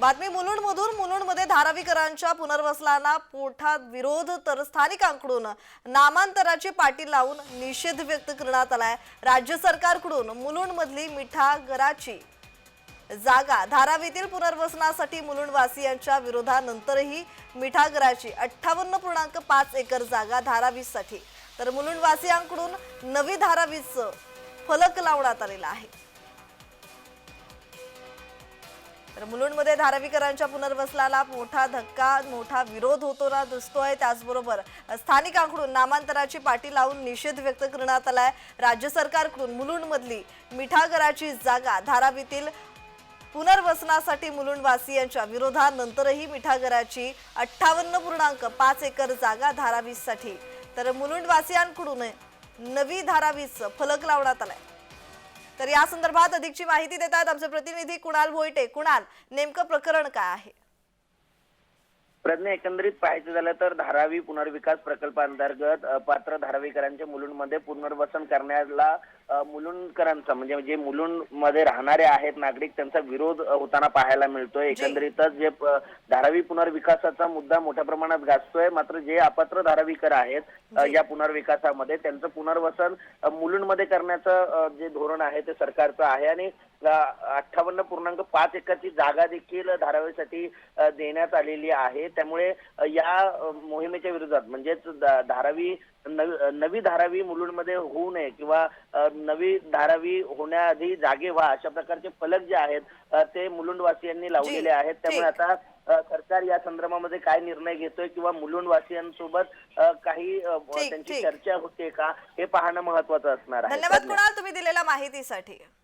बातमी मुलुंडमधून मुलुंडमध्ये धारावीकरांच्या पुनर्वसनाला मोठा विरोध तर स्थानिकांकडून नामांतराची पाटी लावून निषेध व्यक्त करण्यात आलाय. राज्य सरकारकडून मुलुंडमधली मिठागराची जागा धारावीतील पुनर्वसनासाठी मुलुंडवासियांच्या विरोधानंतरही मिठागराची अठ्ठावन्न पूर्णांक पाच एकर जागा धारावीसाठी. तर मुलुंडवासियांकडून नवी धारावीचं फलक लावण्यात आलेला आहे. तर मुलुंडमध्ये धारावीकरांच्या पुनर्वसनाला मोठा धक्का मोठा विरोध होताना दिसतोय. त्याचबरोबर स्थानिकांकडून नामांतराची पाटी लावून निषेध व्यक्त करण्यात आलाय. राज्य सरकारकडून मुलुंडमधली मिठागराची जागा धारावीतील पुनर्वसनासाठी मुलुंडवासियांच्या विरोधानंतरही मिठागराची अठ्ठावन्न पूर्णांक पाच एकर जागा धारावीसाठी. तर मुलुंडवासियांकडून नवी धारावीचं फलक लावण्यात आलाय. तर या संदर्भात अधिकची माहिती देतात आमचे प्रतिनिधी कुणाल भोईटे. कुणाल नेमकं प्रकरण काय आहे? प्रज्ञा एकंदरीत पाहायचं झालं तर धारावी पुनर्विकास प्रकल्पांतर्गत पात्र धारावीकरांच्या मुलुंडमध्ये पुनर्वसन करण्याला मुलुंडकरांचा म्हणजे जे मुलुंडमध्ये राहणारे आहेत नागरिक त्यांचा विरोध होताना पाहायला मिळतोय. एकंदरीतच जे धारावी पुनर्विकासाचा मुद्दा मोठ्या प्रमाणात गाजतोय मात्र जे अपात्र धारावीकर आहेत या पुनर्विकासामध्ये त्यांचं पुनर्वसन मुलुंडमध्ये करण्याचं जे धोरण आहे ते सरकारचं आहे आणि अठ्ठावन्न पूर्णांक पाच एकरची जागा देखील धारावीसाठी देण्यात आलेली आहे त्यामुळे या मोहिमेच्या विरोधात म्हणजेच धारावी नवी नवी धारावी मुलुंडमध्ये होऊ नये किंवा नवी धारावी होण्याआधी जागे व्हा अशा प्रकारचे फलक जे आहेत ते मुलुंडवासियांनी लावलेले आहेत त्यामुळे. आता सरकार या संदर्भामध्ये काय निर्णय घेतोय किंवा मुलुंडवासियांसोबत काही त्यांची. चर्चा होते का हे पाहणं महत्वाचं असणार आहे धन्यवाद. कुणाल तुम्ही दिलेल्या माहितीसाठी